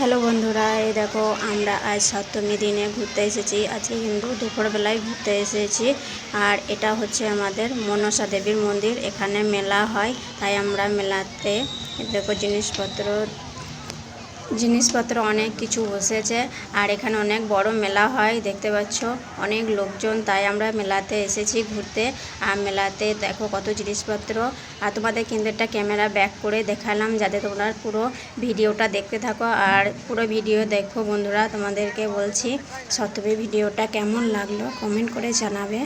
Hello বন্ধুরা, এই দেখো আমরা আজ সপ্তমী দিনে ঘুরতে এসেছি। আজকে কিন্তু দুপুরবেলায় ঘুরতে এসেছি। আর এটা হচ্ছে আমাদের মনসা দেবীর মন্দির। এখানে মেলা হয়, তাই আমরা মেলাতে দেখো জিনিসপত্র জিনিসপত্র অনেক কিছু বসেছে আর এখানে অনেক বড় মেলা হয়, দেখতে পাচ্ছ। অনেক লোকজন, তাই আমরা মেলাতে এসেছি ঘুরতে। আর মেলাতে দেখো কত জিনিসপত্র। আর তোমাদের কিন্তু একটা ক্যামেরা ব্যাক করে দেখালাম যাতে তোমরা পুরো ভিডিওটা দেখতে থাকো। আর পুরো ভিডিও দেখো বন্ধুরা, তোমাদেরকে বলছি সত্যি ভিডিওটা কেমন লাগল? কমেন্ট করে জানাবে।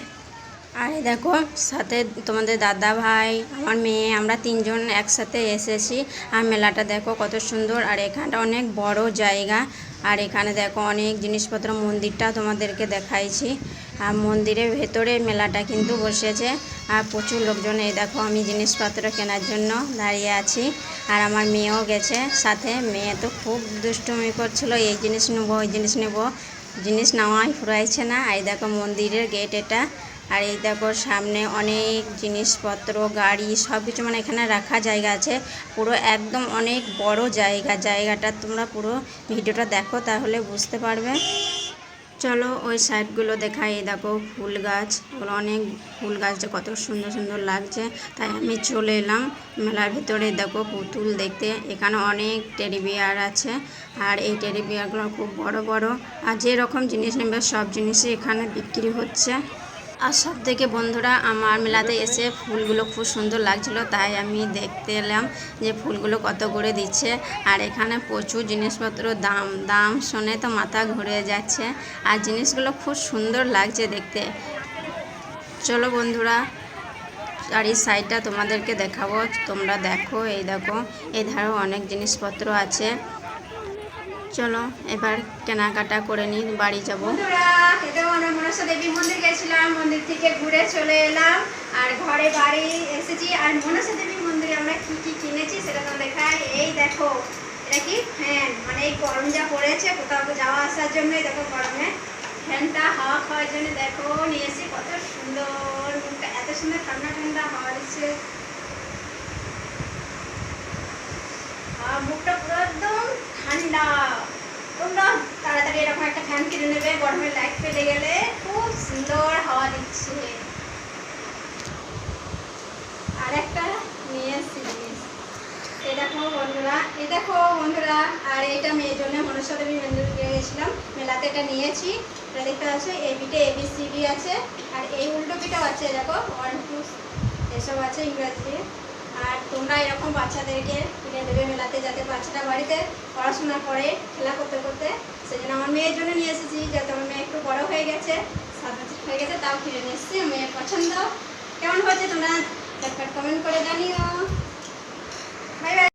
আর দেখো, সাথে তোমাদের দাদা ভাই, আমার মেয়ে, আমরা তিনজন একসাথে এসেছি। আর মেলাটা দেখো কত সুন্দর, আর এখানটা অনেক বড় জায়গা। আর এখানে দেখো অনেক জিনিসপত্র, মন্দিরটা তোমাদেরকে দেখাইছি। আর মন্দিরের ভেতরে মেলাটা কিন্তু বসেছে। আর প্রচুর লোকজন, এই দেখো আমি জিনিসপত্র কেনার জন্য দাঁড়িয়ে আছি। আর আমার মেয়েও গেছে সাথে। মেয়ে তো খুব দুষ্টুমি করছিল, এই জিনিস নেব, ওই জিনিস নেব। জিনিস নেওয়াই ফুরাইছে না। এই দেখো মন্দিরের গেট এটা। আর এই দেখো, সামনে অনেক জিনিসপত্র, গাড়ি সব কিছু মানে এখানে রাখা জায়গা আছে। পুরো একদম অনেক বড় জায়গা। জায়গাটা তোমরা পুরো ভিডিওটা দেখো তাহলে বুঝতে পারবে। চলো ওই সাইডগুলো দেখাই। এই দেখো, ফুল গাছ। ওগুলো অনেক ফুল গাছ যে কত সুন্দর সুন্দর লাগছে। তাই আমি চলে এলাম মেলার ভিতরে। দেখো, পুতুল দেখতে। এখানে অনেক টেডি বিয়ার আছে। আর এই টেডি বিয়ারগুলো খুব বড় বড়। আর যেরকম জিনিস নেবে সব জিনিসই এখানে বিক্রি হচ্ছে। আর সব থেকে বন্ধুরা, আমার মেলাতে এসে ফুলগুলো খুব সুন্দর লাগছিল, তাই আমি দেখতে এলাম যে ফুলগুলো কত করে দিচ্ছে। আর এখানে প্রচুর জিনিসপত্র, দাম দাম শুনে তো মাথা ঘুরে যাচ্ছে। আর জিনিসগুলো খুব সুন্দর লাগছে দেখতে। চলো বন্ধুরা, আর এই সাইডটা তোমাদেরকে দেখাবো, তোমরা দেখো, এই দেখো এই ধারেও অনেক জিনিসপত্র আছে। চলো, এবার কেনাকাটা করে নিই, বাড়ি যাব। মনসা দেবী মন্দির গেছিলাম, মন্দির থেকে ঘুরে চলে এলাম। আর ঘরে বাড়ি এসেছি। আর মনসা দেবী মন্দিরে আমরা কি কি কিনেছি সেটা তো দেখাই। এই দেখো, এটা কি? ফ্যান। মানে এই গরম যা পড়েছে, কোথাও যাওয়া আসার জন্য দেখো গরমে। ফ্যানটা হাওয়া খাওয়ার জন্য দেখো, নিয়ে এসে কত সুন্দর এত সুন্দর ঠান্ডা ঠান্ডা হাওয়া দিচ্ছে। মুখটা পুরো একদম ঠান্ডা। তাড়াতাড়ি এরকম একটা ফ্যান কিনে নেবে গরমের লাইট ফেলে গেলে খুব সুন্দর হাওয়া দিচ্ছে। আর একটা এসছি জিনিস এই দেখো বন্ধুরা, এ দেখো বন্ধুরা, আর এটা মেয়ের জন্য মনসা দেবী মন্দির গিয়েছিলাম মেলাতে এটা নিয়েছি, এটা দেখতে আছে এই বিটে এবিসিডি আছে, আর এই উল্টো পিটাও আছে, দেখো ওয়ান টু এসব আছে ইংরাজি আর তোমরা এরকম বাচ্চাদেরকে কিনে দেবে মেলাতে যাতে বাচ্চাটা বাড়িতে পড়াশোনা করে খেলা করতে করতে। সেই জন্য আমার মেয়ের জন্য নিয়ে এসেছি, যাতে আমার মেয়ে একটু বড় হয়ে গেছে, সাত বছর হয়ে গেছে, তাও কিনে নিয়ে এসেছি মেয়ের পছন্দ। কেমন হয়েছে তোমরা? কমেন্ট করে জানিও। Bye bye